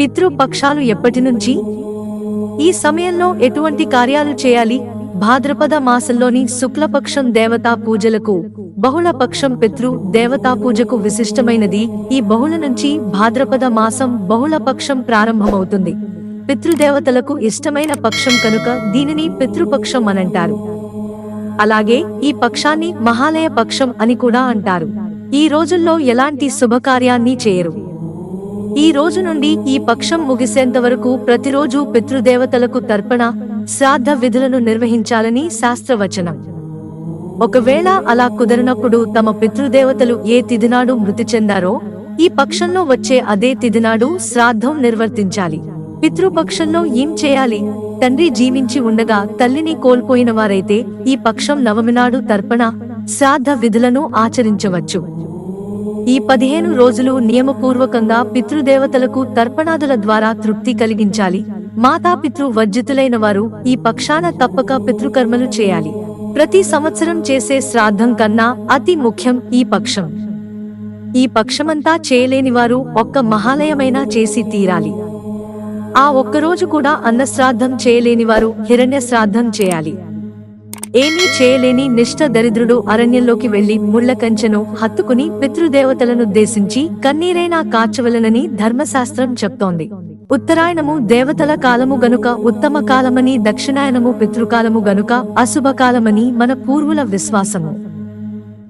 పితృపక్షాలు ఎప్పటి నుంచి? ఈ సమయంలో ఎటువంటి కార్యాలు చేయాలి? భాద్రపద మాసంలోని శుక్లపక్షం దేవతా పూజలకు బహుళపక్షం పితృ దేవతా పూజకు విశిష్టమైనది. ఈ బహుళ నుంచి భాద్రపద మాసం బహుళపక్షం ప్రారంభమవుతుంది. పితృదేవతలకు ఇష్టమైన పక్షం కనుక దీనిని పితృపక్షం అనంటారు. అలాగే ఈ పక్షాన్ని మహాలయ పక్షం అని కూడా అంటారు. ఈ రోజుల్లో ఎలాంటి శుభకార్యాన్ని చేయరు. ఈ రోజు నుండి ఈ పక్షం ముగిసేంత వరకు ప్రతిరోజు పితృదేవతలకు తర్పణ శ్రాద్ధ విధులను నిర్వహించాలని శాస్త్రవచనం. ఒకవేళ అలా కుదరనప్పుడు తమ పితృదేవతలు ఏ తిథినాడు మృతి చెందారో ఈ పక్షంలో వచ్చే అదే తిథినాడు శ్రాద్ధం నిర్వర్తించాలి. పితృపక్షంలో ఏం చేయాలి? తండ్రి జీవించి ఉండగా తల్లిని కోల్పోయిన వారైతే ఈ పక్షం నవమినాడు తర్పణ శ్రాద్ధ విధులను ఆచరించవచ్చు. ఈ పదిహేను రోజులు నియమపూర్వకంగా పితృదేవతలకు తర్పణాదుల ద్వారా తృప్తి కలిగించాలి. మాతాపితృ వర్జితులైన వారు ఈ పక్షాన తప్పక పితృకర్మలు చేయాలి. ప్రతి సంవత్సరం చేసే శ్రాద్ధం కన్నా అతి ముఖ్యం ఈ పక్షం. ఈ పక్షమంతా చేయలేని వారు ఒక్క మహాలయమైనా చేసి తీరాలి. ఆ ఒక్కరోజు కూడా అన్నశ్రాద్ధం చేయలేని వారు హిరణ్య శ్రాద్ధం చేయాలి. ఏమీ చేయలేని నిష్ఠ దరిద్రుడు అరణ్యంలోకి వెళ్ళి ముళ్ళ కంచెను హత్తుకుని పితృదేవతలనుద్దేశించి కన్నీరైనా కాచవలనని ధర్మశాస్త్రం చెప్తోంది. ఉత్తరాయణము దేవతల కాలము గనుక ఉత్తమ కాలమని దక్షిణాయనము పితృకాలము గనుక అశుభకాలమని మన పూర్వుల విశ్వాసము.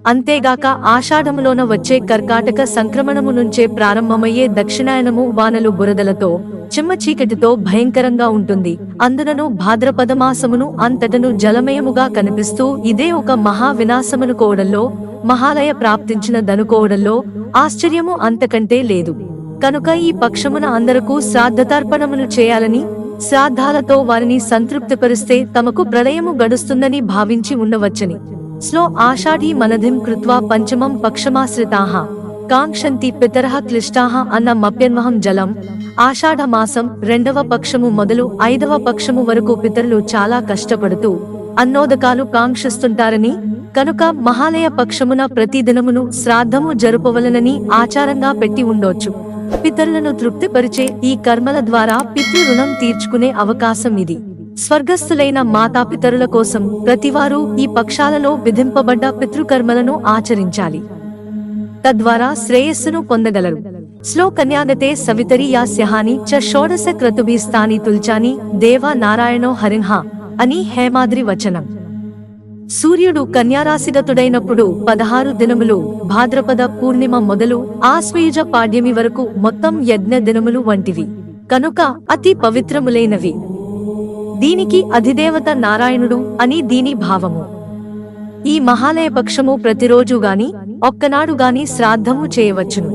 అంతేగాక ఆషాఢములోన వచ్చే కర్కాటక సంక్రమణము నుంచే ప్రారంభమయ్యే దక్షిణాయనము వానలు బురదలతో చిమ్మ చీకటితో భయంకరంగా ఉంటుంది. అందునను భాద్రపదమాసమును అంతటను జలమయముగా కనిపిస్తూ ఇదే ఒక మహా వినాశమనుకోవడంలో మహాలయ ప్రాప్తించిన దనుకోవడంలో ఆశ్చర్యము అంతకంటే లేదు. కనుక ఈ పక్షమున అందరకు శ్రాద్ధతర్పణములు చేయాలని శ్రాద్ధాలతో వారిని సంతృప్తిపరిస్తే తమకు ప్రళయము గడుస్తుందని భావించి ఉండవచ్చని. స్లో ఆషాఢీ మనధిం కృత్వా పంచమం పక్షమాశ్రితాః కాంక్షంతి పితరః క్లిష్టాః అన్న మప్యన్మహం జలం. ఆషాఢ మాసం రెండవ పక్షము మొదలు ఐదవ పక్షము వరకు పితరులు చాలా కష్టపడుతూ అన్నోదకాలు కాంక్షిస్తుంటారని కనుక మహాలయ పక్షమున ప్రతిదినమును శ్రాద్ధము జరుపవలనని ఆచారంగా పెట్టి ఉండొచ్చు. పితరులను తృప్తిపరిచే ఈ కర్మల ద్వారా పితృ రుణం తీర్చుకునే అవకాశం ఇది. స్వర్గస్థులైన మాతాపితరుల కోసం ప్రతివారు ఈ పక్షాలలో విధింపబడ్డ పితృకర్మలను ఆచరించాలి. తద్వారా శ్రేయస్సును పొందగలరు. శ్లో కన్యాగతే సవితరి యాస్యహాని చ షోడశ క్రతుభిస్థాని తుల్చాని దేవ నారాయణో హరిన్హ అని హేమాద్రి వచనం. సూర్యుడు కన్యారాశిగతుడైనప్పుడు పదహారు దినములు భాద్రపద పూర్ణిమ మొదలు ఆశ్వయుజ పాడ్యమి వరకు మొత్తం యజ్ఞ దినములు వంటివి. కనుక అతి పవిత్రములైనవి. దీనికి అధిదేవత నారాయణుడు అని దీని భావము. ఈ మహాలయ పక్షము ప్రతిరోజు గాని ఒక్కనాడు గాని శ్రాద్ధము చేయవచ్చును.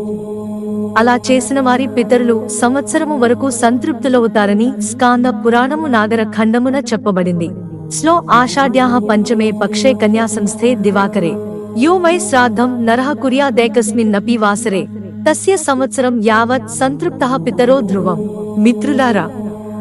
అలా చేసిన వారి పితరులు సంవత్సరము వరకు సంతృప్తులవుతారని స్కాంద పురాణము నాగర ఖండమున చెప్పబడింది. స్లో ఆషాఢ్యాహ పంచమే పక్షే కన్యా సంస్థే దివాకరే యో వై శ్రాద్ధం నరహ కుర్యాదేకస్మిన్నపి వాసరే. తస్య సంవత్సరం యావత్ సంతృప్త పితరో ధ్రువం. మిత్రులారా